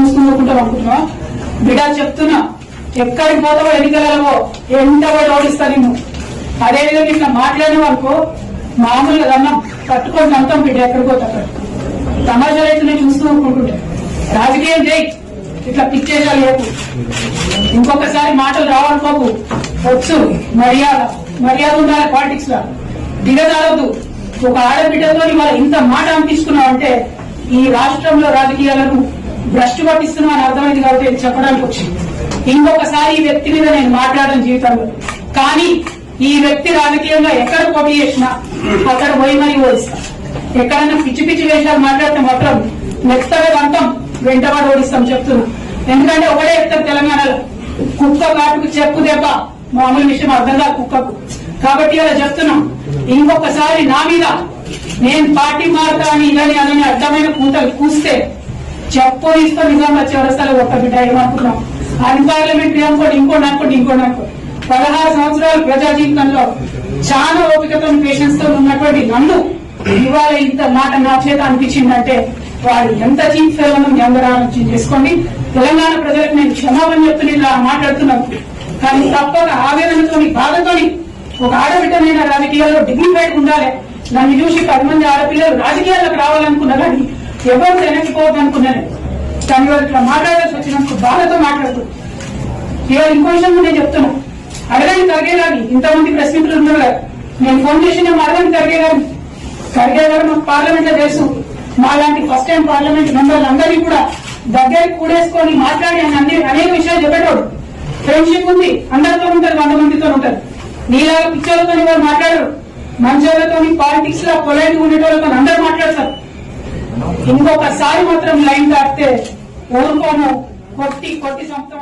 చూసుకుంటూ అనుకుంటున్నా బిడ్డ చెప్తున్నా. ఎక్కడికి పోతావో ఎన్నికలలో ఎంత ఓడిస్తా నిన్ను. అదేవిధంగా ఇట్లా మాట్లాడిన వరకు మామూలుగా దన్నం పట్టుకొని అంతం బిడ్డ ఎక్కడికి పోతా తమాషాలు అయితే నేను చూస్తూ అనుకుంటుంటే రాజకీయం చేయి. ఇట్లా పిచ్చేసా లేకు. ఇంకొకసారి మాటలు రావనుకోకు. వచ్చు. మర్యాద. మర్యాద ఉండాలి పాలిటిక్స్లో. దిగజారదు ఒక ఆడబిడ్డతో ఇవాళ ఇంత మాట అనిపించుకున్నావు అంటే ఈ రాష్ట్రంలో రాజకీయాలను భ్రష్టు పట్టిస్తున్నావు అని అర్థమైంది కాబట్టి ఇది చెప్పడానికి వచ్చింది. ఇంకొకసారి ఈ వ్యక్తి మీద నేను మాట్లాడడం జీవితంలో. కానీ ఈ వ్యక్తి రాజకీయంగా ఎక్కడ పోటీ చేసినా అక్కడ పోయి మరీ ఓడిస్తా. ఎక్కడైనా పిచ్చి పిచ్చి వేషాలు మాట్లాడితే మాత్రం మెత్తగా అంతం వెంటబడి ఓడిస్తాం చెప్తున్నా. ఎందుకంటే ఒకటే చెప్తారు తెలంగాణలో కుక్క కాటుకు చెప్పు దెబ్బ. మామూలు విషయం అర్థం కాదు కుక్కకు. కాబట్టి ఇలా చెప్తున్నాం. ఇంకొకసారి నా మీద నేను పార్టీ మారుతా అని ఇదని అని అర్థమైన కూతలు కూస్తే చెప్పు ఇస్తూ నిజంగా చివరస్థలు ఒక్క బిడ్డ ఏమనుకున్నాం అన్ పార్లమెంట్ అనుకోండి ఇంకోటి అనుకోండి ఇంకోటి అనుకోండి. పదహారు సంవత్సరాలు ప్రజా జీవితంలో చాలా ఓపికతో పేషెన్స్తో ఉన్నటువంటి నన్ను ఇవాళ ఇంత మాట నా చేత అనిపించిందంటే వాడు ఎంత చీఫ్ ఫెయిల్ మీ అందరూ ఆలోచన చేసుకోండి. తెలంగాణ ప్రజలకు నేను క్షమాపణ చెప్తున్నా ఇలా మాట్లాడుతున్నాను. కానీ తప్పక ఆవేదనతోని బాధతోని ఒక ఆడబిడ్డనైనా రాజకీయాల్లో డిగ్నిఫైడ్ ఉండాలి. నన్ను చూసి పది మంది ఆడపిల్లలు రాజకీయాల్లోకి రావాలనుకున్నా కానీ ఎవరు వెనక్కిపోవద్దు అనుకున్నాను. కానీ వాళ్ళు ఇట్లా మాట్లాడాల్సి వచ్చినందుకు బాధతో మాట్లాడుతుంది ఇవాళ ఇంకో విషయం కూడా నేను చెప్తున్నా. అడగని ఖర్గే గారిని ఇంతమంది ప్రెస్ మిత్రులు ఉన్నారు కదా. నేను ఫోన్ చేసి నేను అడగని ఖర్గే గారిని ఖర్గే గారు మాకు పార్లమెంట్లో తెలుసు. మా లాంటి ఫస్ట్ టైం పార్లమెంట్ మెంబర్లు అందరినీ కూడా దగ్గర కూడేసుకొని మాట్లాడి ఆయన అన్ని అనేక విషయాలు చెప్పేటోడు. ఫ్రెండ్షిప్ ఉంది అందరితో ఉంటారు వంద మందితో ఉంటారు. నీలా పిచ్చోళ్ళతో వారు మాట్లాడరు. మంచోళ్ళతో పాలిటిక్స్లో పొలైట్ ఉండేటోళ్ళతో అందరూ ఇంకొకసారి మాత్రం లైన్ దాటితే ఊరుకోను కొట్టి కొట్టి సంస్థ